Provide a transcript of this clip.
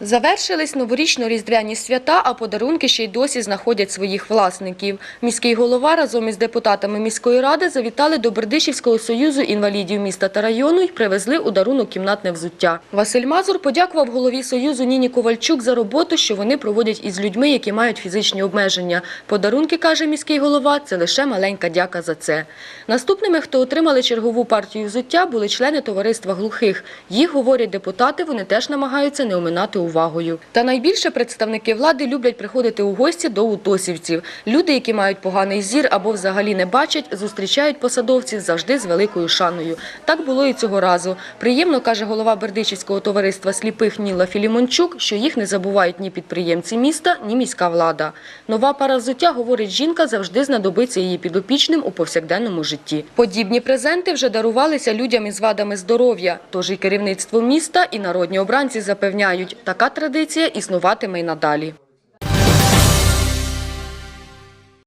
Завершились новорічно-різдвяні свята, а подарунки ще й досі знаходять своїх власників. Міський голова разом із депутатами міської ради завітали до Бердичівського союзу інвалідів міста та району і привезли у дарунок кімнатне взуття. Василь Мазур подякував голові союзу Ніні Ковальчук за роботу, що вони проводять із людьми, які мають фізичні обмеження. Подарунки, каже міський голова, це лише маленька дяка за це. Наступними, хто отримали чергову партію взуття, були члени товариства глухих. Їх, говорять депутати, вони теж намагаються не оминати увагою. Та найбільше представники влади люблять приходити у гості до утосівців. Люди, які мають поганий зір або взагалі не бачать, зустрічають посадовців завжди з великою шаною. Так було і цього разу. Приємно, каже голова Бердичівського товариства сліпих Ніла Філімончук, що їх не забувають ні підприємці міста, ні міська влада. Нова пара взуття, говорить жінка, завжди знадобиться її підопічним у повсякденному житті. Подібні презенти вже дарувалися людям із вадами здоров'я. Тож і керівництво міста, і народні обранці запевняють, така традиція існуватиме й надалі.